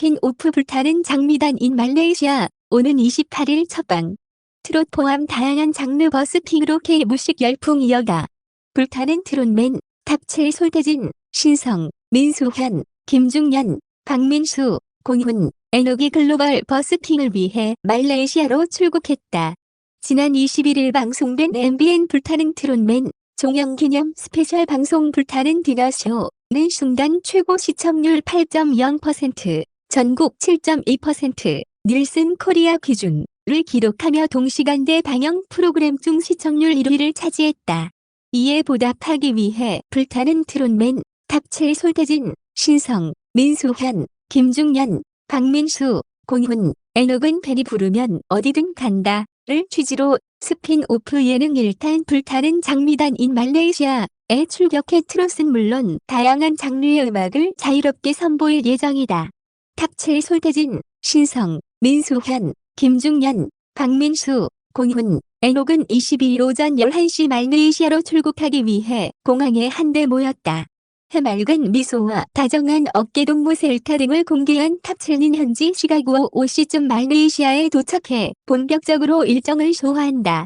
스핀오프 불타는 장미단인 말레이시아 오는 28일 첫방. 트롯 포함 다양한 장르 버스킹으로 K 무식 열풍 이어가. 불타는 트롯맨 탑7 솔태진, 신성, 민수현, 김중년, 박민수, 공훈, 에녹이 글로벌 버스킹을 위해 말레이시아로 출국했다. 지난 21일 방송된 MBN 불타는 트롯맨 종영 기념 스페셜 방송 불타는 디너쇼는 순간 최고 시청률 8.0%, 전국 7.2%, 닐슨 코리아 기준을 기록하며 동시간대 방영 프로그램 중 시청률 1위를 차지했다. 이에 보답하기 위해 불타는 트롯맨 탑7 솔태진, 신성, 민수현, 김중년, 박민수, 공훈, 에녹은 팬이 부르면 어디든 간다. 를 취지로 스핀오프 예능 일탄 불타는 장미단인 말레이시아에 출격해 트롯은 물론 다양한 장르의 음악을 자유롭게 선보일 예정이다. 탑7 솔태진, 신성, 민수현, 김중년, 박민수, 공훈, 에녹은 22일 오전 11시 말레이시아로 출국하기 위해 공항에 한데 모였다. 해맑은 미소와 다정한 어깨동무 셀카 등을 공개한 탑7는 현지 시각 오후 5시쯤 말레이시아에 도착해 본격적으로 일정을 소화한다.